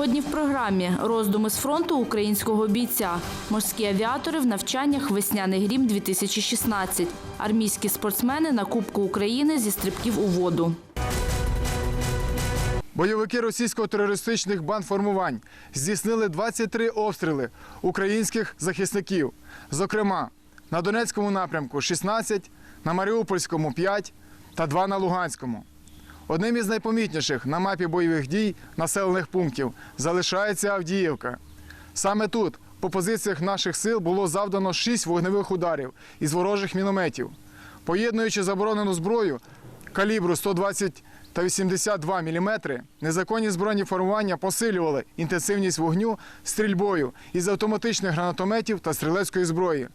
Сьогодні в програмі роздуми з фронту українського бійця, морські авіатори в навчаннях Весняний грім 2016 армійські спортсмени на Кубку України зі стрибків у воду. Бойовики російсько-терористичних бандформувань здійснили 23 обстріли українських захисників. Зокрема, на Донецькому напрямку 16, на Маріупольському 5 та 2 на Луганському. Одним із найпомітніших на мапі бойових дій населених пунктів залишається Авдіївка. Саме тут, по позиціях наших сил, було завдано 6 вогневих ударів із ворожих мінометів. Поєднуючи заборонену зброю калібру 120 та 82 мм, незаконні збройні формування посилювали інтенсивність вогню стрільбою із автоматичних гранатометів та стрілецької зброї.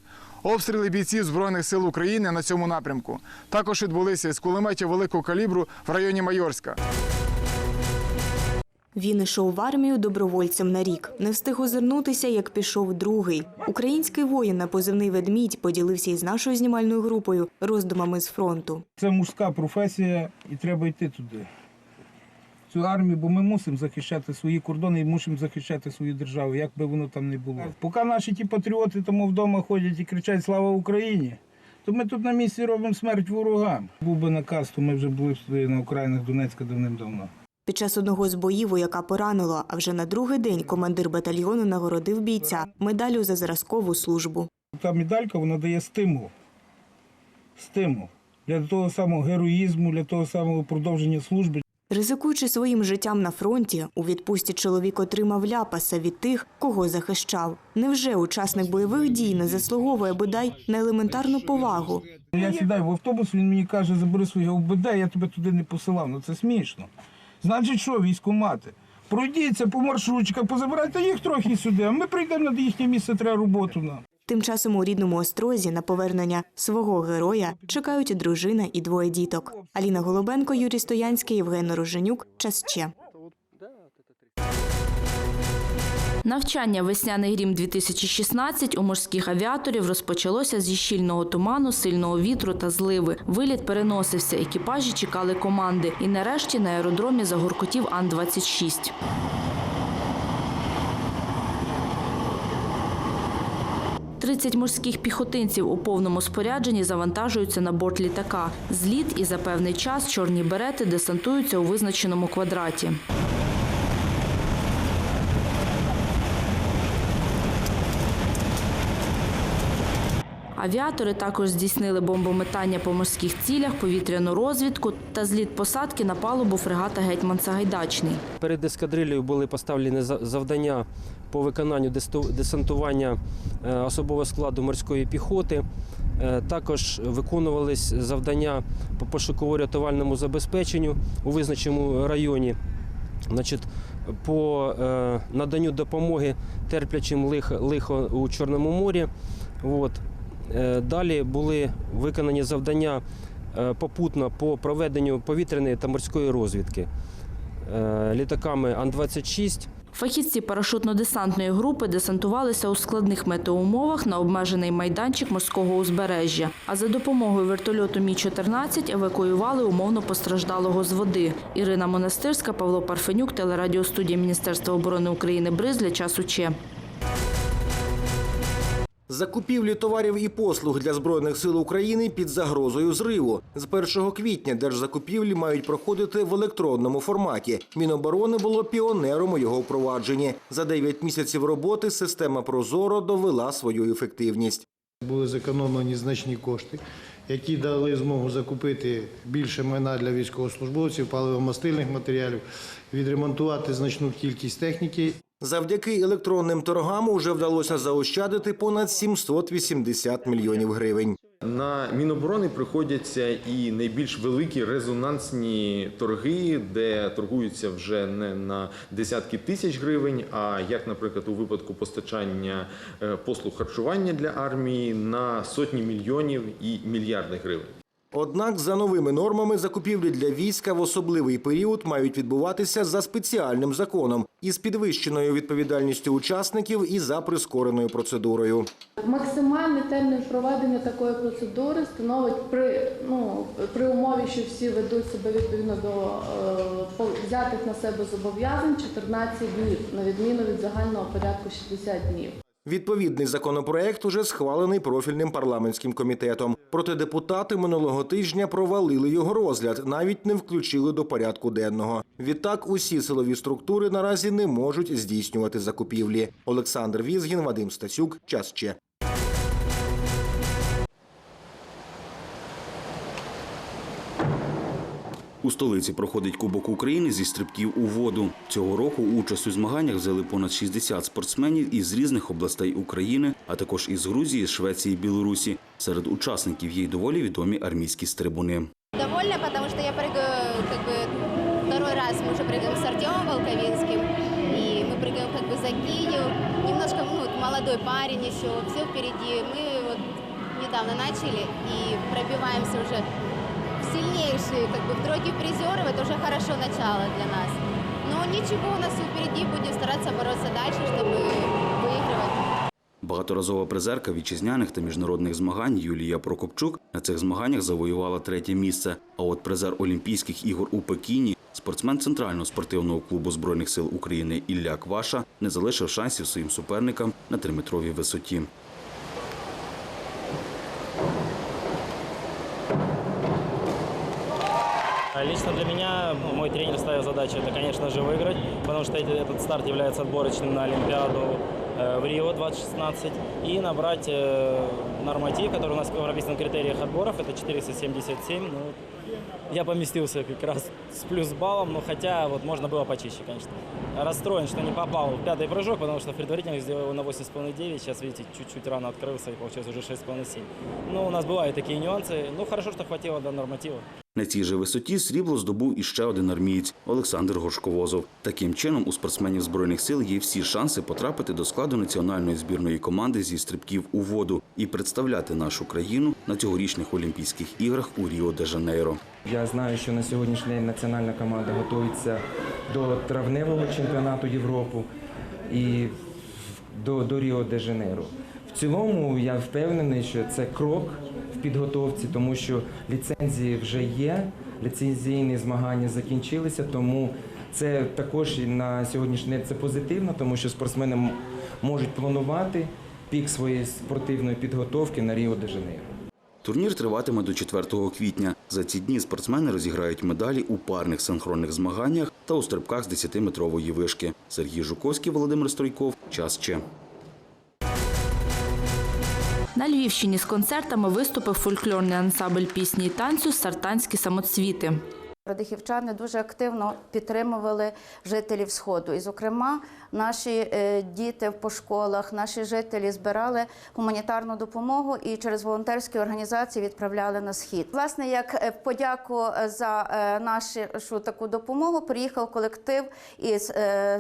Обстріли бійців Збройних сил України на цьому напрямку також відбулися із кулеметів великого калібру в районі Майорська. Він ішов в армію добровольцем на рік. Не встиг озирнутися, як пішов другий. Український воїн на позивний ведмідь поділився із нашою знімальною групою роздумами з фронту. Це мужська професія і треба йти туди. Цю армію, бо ми мусимо захищати свої кордони і мусимо захищати свою державу, як би воно там не було. Поки наші ті патріоти тому вдома ходять і кричать Слава Україні, то ми тут на місці робимо смерть ворогам. Був би наказ, то ми вже були на окраїнах Донецька давним-давно. Під час одного з боїв вояка поранило, а вже на другий день командир батальйону нагородив бійця медаллю за зразкову службу. Та медалька вона дає стимул. Стимул для того самого героїзму, для того самого продовження служби. Ризикуючи своїм життям на фронті, у відпустці чоловік отримав ляпаса від тих, кого захищав. Невже учасник бойових дій не заслуговує бодай на елементарну повагу? Я сідаю в автобус, він мені каже, забери своє ОБД, я тебе туди не посилав. Ну це смішно. Значить, що, військомати? Пройдіться по маршрутчиках, позабирайте їх трохи сюди, а ми прийдемо на їхнє місце, треба роботу нам. Тим часом у рідному острозі на повернення свого героя чекають дружина і двоє діток. Аліна Голубенко, Юрій Стоянський, Євген Роженюк. Час ще. Навчання Весняний грім 2016 у морських авіаторів розпочалося зі щільного туману, сильного вітру та зливи. Виліт переносився, екіпажі чекали команди. І нарешті на аеродромі загуркотів Ан-26. Тридцять морських піхотинців у повному спорядженні завантажуються на борт літака. Зліт і за певний час чорні берети десантуються у визначеному квадраті. Авіатори також здійснили бомбометання по морських цілях, повітряну розвідку та зліт посадки на палубу фрегата Гетьман Сагайдачний. Перед ескадрилею були поставлені за- завдання по виконанню десантування е, особового складу морської піхоти. Е, Також виконувались завдання по пошуково-рятувальному забезпеченню у визначеному районі. Значить, по е, наданню допомоги терплячим лихо, у Чорному морі. Е, Далі були виконані завдання е, попутно по проведенню повітряної та морської розвідки е, літаками Ан-26. Фахівці парашутно-десантної групи десантувалися у складних метеоумовах на обмежений майданчик морського узбережжя. А за допомогою вертольоту Мі-14 евакуювали умовно постраждалого з води. Ірина Монастирська, Павло Парфенюк, телерадіостудія Міністерства оборони України «Бриз» для часу Че. Закупівлі товарів і послуг для збройних сил України під загрозою зриву. З 1 квітня держзакупівлі мають проходити в електронному форматі. Міноборони було піонером у його впровадженні. За 9 місяців роботи система Прозоро довела свою ефективність. Були зекономлені значні кошти, які дали змогу закупити більше майна для військовослужбовців, паливомастильних матеріалів, відремонтувати значну кількість техніки Завдяки електронним торгам уже вдалося заощадити понад 780 мільйонів гривень. На Міноборони приходяться і найбільш великі резонансні торги, де торгуються вже не на десятки тисяч гривень, а як, наприклад, у випадку постачання е, послуг харчування для армії на сотні мільйонів і мільярди гривень. Однак за новими нормами закупівлі для війська в особливий період мають відбуватися за спеціальним законом із підвищеною відповідальністю учасників і за прискореною процедурою. Максимальний термін проведення такої процедури становить при, ну, при умові, що всі ведуть себе відповідно до е, взятих на себе зобов'язань 14 днів, на відміну від загального порядку 60 днів. Відповідний законопроект уже схвалений профільним парламентським комітетом. Проте депутати минулого тижня провалили його розгляд, навіть не включили до порядку денного. Відтак, усі силові структури наразі не можуть здійснювати закупівлі. Олександр Візгін, Вадим Стасюк. Час ще. У столиці проходить Кубок України зі стрибків у воду. Цього року участь у змаганнях взяли понад 60 спортсменів із різних областей України, а також із Грузії, Швеції, Білорусі. Серед учасників є й доволі відомі армійські стрибуни. Довольна, потому что я прыгаю как бы второй раз мы уже прыгаем с Артемом Волковинским, и мы прыгаем как бы за Киев. Немножко, ну, вот молодой парень еще, все впереди. Мы вот недавно начали и пробиваемся уже в сильнейшие, как бы в тройке призеров. Это уже хорошо начало для нас. Но ничего, у нас все впереди, будем стараться бороться дальше, чтобы выигрывать. Багаторазова призерка вітчизняних та міжнародних змагань Юлія Прокопчук на цих змаганнях завоювала третє місце. А от призер Олімпійських ігор у Пекіні, спортсмен Центрального спортивного клубу Збройних сил України Ілля Кваша не залишив шансів своїм суперникам на триметровій висоті. Лично для меня мой тренер ставил задачу, это, конечно же, выиграть, потому что этот старт является отборочным на Олимпиаду э, в Рио 2016 и набрать э, норматив, который у нас прописан в критериях отборов, это 477. Ну, я поместился как раз с плюс баллом, но хотя вот можно было почище, конечно. Расстроен, что не попал в пятый прыжок, потому что в предварительных сделал его на 8,5-9, сейчас, видите, чуть-чуть рано открылся и получилось уже 6,5-7. Ну, у нас бывают такие нюансы, ну, хорошо, что хватило до норматива. На цій же висоті срібло здобув іще один армієць Олександр Горшковозов. Таким чином, у спортсменів збройних сил є всі шанси потрапити до складу національної збірної команди зі стрибків у воду і представляти нашу країну на цьогорічних Олімпійських іграх у Ріо де Жанейро. Я знаю, що на сьогоднішній день національна команда готується до травневого чемпіонату Європи і до, до Ріо де Жанейро. Цілому я впевнений, що це крок в підготовці, тому що ліцензії вже є, ліцензійні змагання закінчилися, тому це також на сьогоднішній день це позитивно, тому що спортсмени можуть планувати пік своєї спортивної підготовки на Ріо де Жанейро. Турнір триватиме до 4 квітня. За ці дні спортсмени розіграють медалі у парних синхронних змаганнях та у стрибках з 10-метрової вишки. Сергій Жуковський, Володимир Стройков. Час ще. На Львівщині з концертами виступив фольклорний ансамбль пісні і танцю Сартанські самоцвіти. Радихівчани дуже активно підтримували жителів Сходу. І, зокрема, наші е, діти по школах, наші жителі збирали гуманітарну допомогу і через волонтерські організації відправляли на схід. Власне, як е, подяку за е, нашу таку допомогу, приїхав колектив із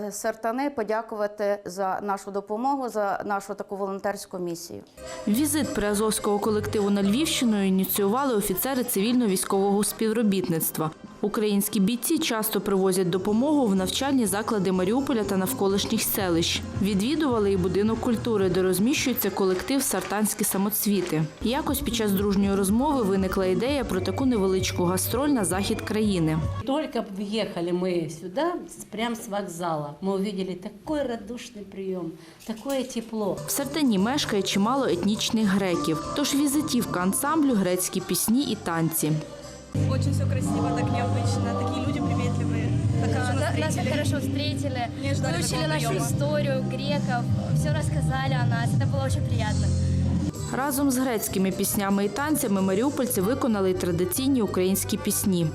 Сартани подякувати за нашу допомогу, за нашу таку волонтерську місію. Візит приазовського колективу на Львівщину ініціювали офіцери цивільно-військового співробітництва. Українські бійці часто привозять допомогу в навчальні заклади Маріуполя та навколишніх селищ. Відвідували і будинок культури, де розміщується колектив Сартанські самоцвіти. Якось під час дружньої розмови виникла ідея про таку невеличку гастроль на захід країни. Только въехали мы сюда, с- прям с вокзала, мы увидели такой радушный прием, такое тепло. В Сартані мешкає чимало етнічних греків, тож візитівка ансамблю грецькі пісні і танці. Очень все красиво, так необычно, такие люди приветливые. Так Нас так хорошо встретили, выучили нашу историю греков, все рассказали о нас. Это было очень приятно. Разом з грецькими піснями і танцями маріупольці виконали й традиційні українські пісні.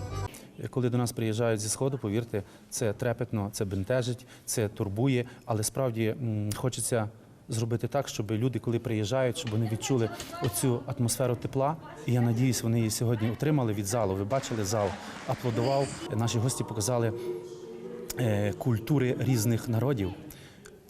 Коли до нас приїжджають зі сходу, повірте, це трепетно, це бентежить, це турбує, але справді м, хочеться зробити так, щоб люди, коли приїжджають, щоб вони відчули оцю атмосферу тепла. І я надіюсь, вони її сьогодні отримали від залу. Ви бачили зал, аплодував. Наші гості показали е, культури різних народів.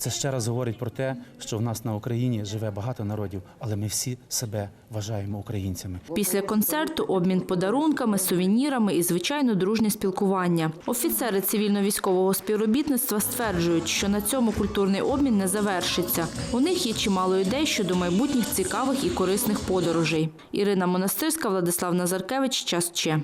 Це ще раз говорить про те, що в нас на Україні живе багато народів, але ми всі себе вважаємо українцями. Після концерту обмін подарунками, сувенірами і звичайно дружнє спілкування. Офіцери цивільно-військового співробітництва стверджують, що на цьому культурний обмін не завершиться. У них є чимало ідей щодо майбутніх цікавих і корисних подорожей. Ірина Монастирська, Владислав Назаркевич. Час Че.